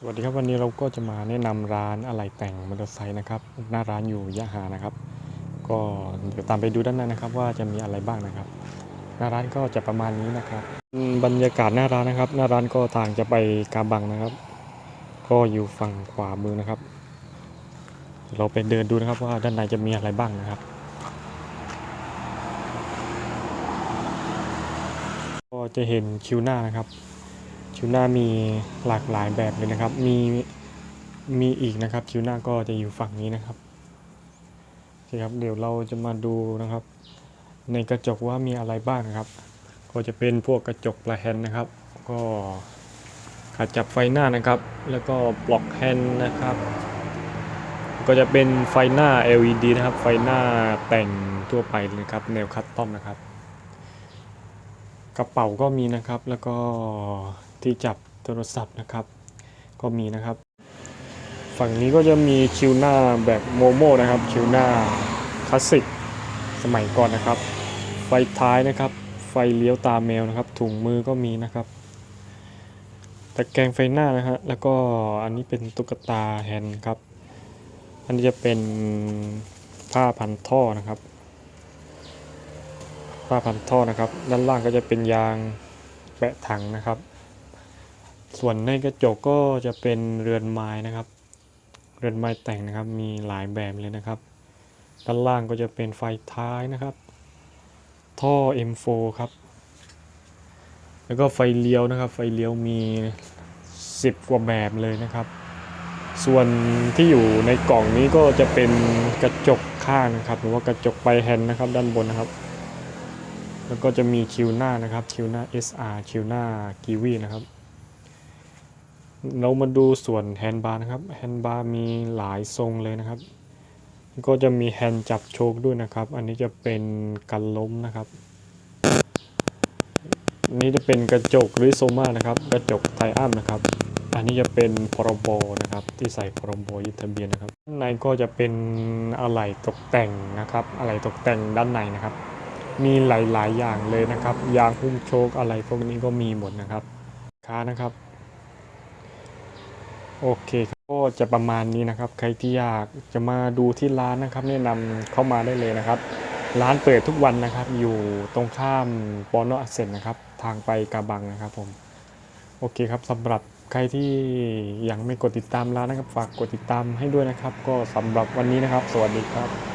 สวัสดีครับวันนี้เราก็จะมาแนะนำร้านอะไหล่แต่งมอเตอร์ไซค์นะครับหน้าร้านอยู่ยะหานะครับ ก็เดี๋ยวตามไปดูด้านในนะครับ ว่าจะมีอะไรบ้างนะครับ หน้าร้านก็จะประมาณนี้นะครับ บรรยากาศหน้าร้านนะครับ หน้าร้านก็ทางจะไปกาบังนะครับ ก็อยู่ฝั่งขวามือนะครับ เราไปเดินดูนะครับว่าด้านในจะมีอะไรบ้างนะครับ ก็จะเห็นคิวหน้านะครับ คิวหน้ามีหลากหลายแบบเลยนะครับ มีมีอีกนะครับ คิวหน้าก็จะอยู่ฝั่งนี้นะครับโอเคครับ เดี๋ยวเราจะมาดูนะครับ ในกระจกว่ามีอะไรบ้างนะครับ ก็จะเป็นพวกกระจกปลายแฮนด์นะครับ ก็ขาจับไฟหน้านะครับ แล้วก็ปลอกแฮนด์นะครับ ก็จะเป็นไฟหน้า LED นะครับ ไฟหน้าแต่งทั่วไปเลยครับ แนวคัสตอมนะครับ กระเป๋าก็มีนะครับ แล้วก็ ที่จับโทรศัพท์นะครับ ก็มีนะครับ ฝั่งนี้ก็จะมีคิวหน้าแบบโมโมนะครับ คิวหน้าคลาสสิกสมัยก่อนนะครับ ไฟท้ายนะครับ ไฟเลี้ยวตาแมวนะครับ ถุงมือก็มีนะครับตะแกรงไฟหน้านะฮะแล้วก็อันนี้เป็นตุ๊กตาแฮนด์ครับ อันนี้จะเป็นผ้าพันท่อนะครับ ผ้าพันท่อนะครับ ด้านล่างก็จะเป็นยางแปะถังนะครับ ส่วนในกระจกก็จะเป็นเรือนไม้นะครับ เรือนไม้แต่งนะครับ มีหลายแบบเลยนะครับ ด้านล่างก็จะเป็นไฟท้ายนะครับ ท่อ M4 ครับ แล้วก็ไฟเลี้ยวนะครับ ไฟเลี้ยวมี 10 กว่าแบบเลยนะครับ ส่วนที่อยู่ในกล่องนี้ก็จะเป็นกระจกข้างนะครับ หรือว่ากระจกไปลายแฮนด์นะครับ ด้านบนนะครับ แล้วก็จะมีคิวหน้านะครับ คิวหน้า SR คิวหน้ากีวีนะครับ เรามาดูส่วนแฮนด์บาร์นะครับแฮนด์บาร์มีหลายทรงเลยนะครับ ก็จะมีแฮนด์จับโชคด้วยนะครับ อันนี้จะเป็นกันล้มนะครับอันนี้จะเป็นกระจกหริโซมานะครับ กระจกไทอัมนะครับ อันนี้จะเป็นพรบนะครับ ที่ใส่พรบยึดทะเบียนนะครับด้านในก็จะเป็นอะไหล่ตกแต่งนะครับอะไหล่ตกแต่งด้านในนะครับ มีหลายๆอย่างเลยนะครับ ยางหุ้มโชคอะไรพวกนี้ก็มีหมดนะครับค้านะครับ โอเคก็จะประมาณนี้นะครับ ใครที่อยากจะมาดูที่ร้านนะครับ แนะนำเข้ามาได้เลยนะครับ ร้านเปิดทุกวันนะครับ อยู่ตรงข้ามปอนอเซนนะครับ ทางไปกาบังนะครับผมโอเคครับสำหรับใครที่ยังไม่กดติดตามร้านนะครับ ฝากกดติดตามให้ด้วยนะครับ ก็สำหรับวันนี้นะครับ สวัสดีครับ